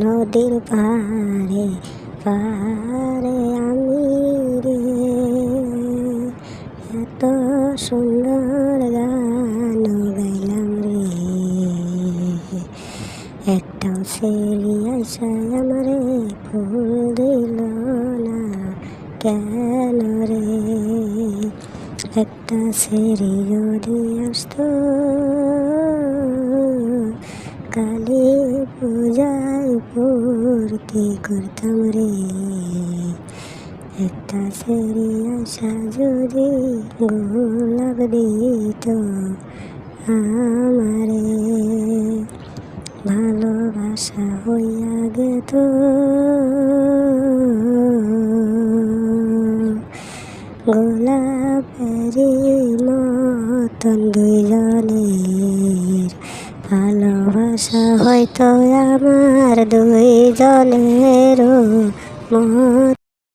নদীর পারে পারে আমি রে। এত সুন্দর গান গাইলাম রে। একটাও সেরি আশায় আমারে ফুল দিল না কেন রে? একটা সেরি যদি আসতো, কালী পূর্তি করতাম রে। একটা সেরি আশা যদি গোলাপ দিত আমারে। ভালোবাসা হইয়া গেত। গোলাপেরই মতন দুইজনের ভালোবাসা হয়তো আমার দুইজনেরও মত